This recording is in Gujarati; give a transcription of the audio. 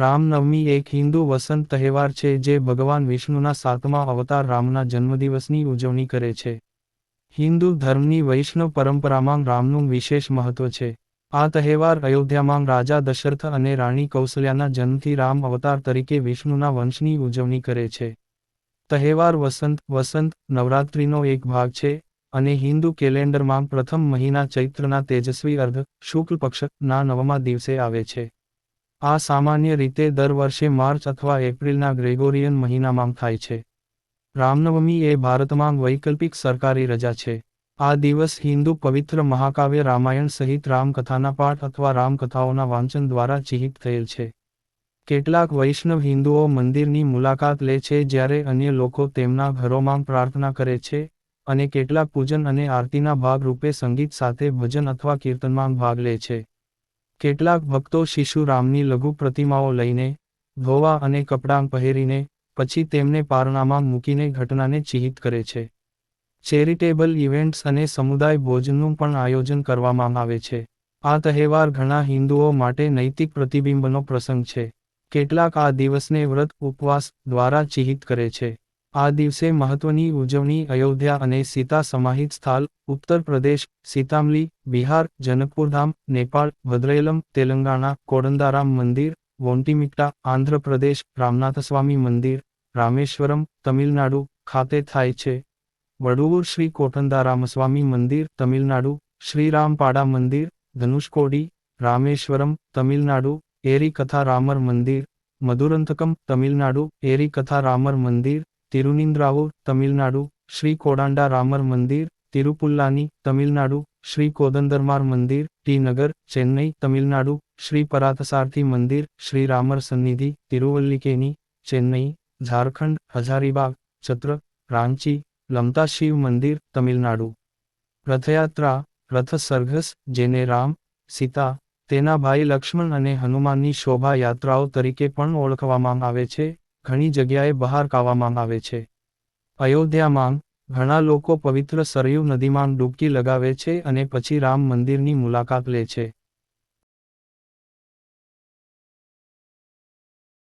રામનવમી એક હિન્દુ વસંત તહેવાર છે જે ભગવાન વિષ્ણુના સાતમા અવતાર રામના જન્મદિવસની ઉજવણી કરે છે. હિન્દુ ધર્મની વૈષ્ણવ પરંપરામાં રામનું વિશેષ મહત્વ છે. આ તહેવાર અયોધ્યામાં રાજા દશરથ અને રાણી કૌશલ્યાના જન્મથી રામ અવતાર તરીકે વિષ્ણુના વંશની ઉજવણી કરે છે. તહેવાર વસંત વસંત, નવરાત્રિનો એક ભાગ છે અને હિન્દુ કેલેન્ડરમાં પ્રથમ મહિના ચૈત્રના તેજસ્વી અર્ધ, શુક્લ પક્ષના નવમા દિવસે આવે છે. આ સામાન્ય રીતે દર વર્ષે માર્ચ અથવા એપ્રિલના ગ્રેગોરિયન મહિનામાં થાય છે. રામનવમી એ ભારતમાં વૈકલ્પિક સરકારી રજા છે. આ દિવસ હિન્દુ પવિત્ર મહાકાવ્ય રામાયણ સહિત રામકથાના પાઠ અથવા રામકથાઓના વાંચન દ્વારા ચિહિત થયેલ છે. કેટલાક વૈષ્ણવ હિન્દુઓ મંદિરની મુલાકાત લે છે જ્યારે અન્ય લોકો તેમના ઘરોમાં પ્રાર્થના કરે છે અને કેટલાક પૂજન અને આરતીના ભાગ રૂપે સંગીત સાથે ભજન અથવા કીર્તનમાં ભાગ લે છે. કેટલાક ભક્તો શિશુરામની લઘુ પ્રતિમાઓ લઈને, ધોવા અને કપડાં પહેરીને, પછી તેમને પારણામાં મૂકીને ઘટનાને ચિહિત કરે છે. ચેરિટેબલ ઇવેન્ટ્સ અને સમુદાય ભોજનનું પણ આયોજન કરવામાં આવે છે. આ તહેવાર ઘણા હિન્દુઓ માટે નૈતિક પ્રતિબિંબનો પ્રસંગ છે. કેટલાક આ દિવસને વ્રત ઉપવાસ દ્વારા ચિહિત કરે છે. આ દિવસે મહત્વની ઉજવણી અયોધ્યા અને સીતા સમાહિત સ્થાલ, ઉત્તર પ્રદેશ, સીતામલી, બિહાર જનકપુરધામ નેપાળ, ભદ્રેલમ, તેલંગાણા કોડંદારામ મંદિર, વોન્ટીમિટ્ટા, આંધ્રપ્રદેશ, રામનાથસ્વામી મંદિર, રામેશ્વરમ, તમિલનાડુ ખાતે થાય છે. વડુવુર શ્રી કોટંદારામસ્વામી મંદિર, તમિલનાડુ, શ્રીરામપાડા મંદિર, ધનુષકોડી, રામેશ્વરમ, તમિલનાડુ એરી કથા રામર મંદિર, મધુરંથકમ, તમિલનાડુ એરી કથા રામર મંદિર તિરુનિંદ્રાવુર તમિલનાડુ શ્રી કોડાંડા રામર મંદિર તિરુપુલ્લાની તમિલનાડુ શ્રી કોદંદરમાર મંદિર ટી નગર ચેન્નઈ તમિલનાડુ શ્રી પરાતસારથી મંદિર શ્રી રામર સન્નિધિ તિરુવલ્લિકેની ચેન્નઈ ઝારખંડ હજારીબાગ ચત્ર રાંચી લમતા શિવ મંદિર તમિલનાડુ રથયાત્રા રથ સરઘસ જેને રામ સીતા તેના ભાઈ લક્ષ્મણ અને હનુમાનની શોભા યાત્રાઓ તરીકે પણ ઓળખવામાં આવે છે. ઘણી જગ્યાએ બહાર કાવામાં આવે છે. અયોધ્યામાં ઘણા લોકો પવિત્ર સરયુ નદીમાં ડૂબકી લગાવે છે અને પછી રામ મંદિરની મુલાકાત લે છે.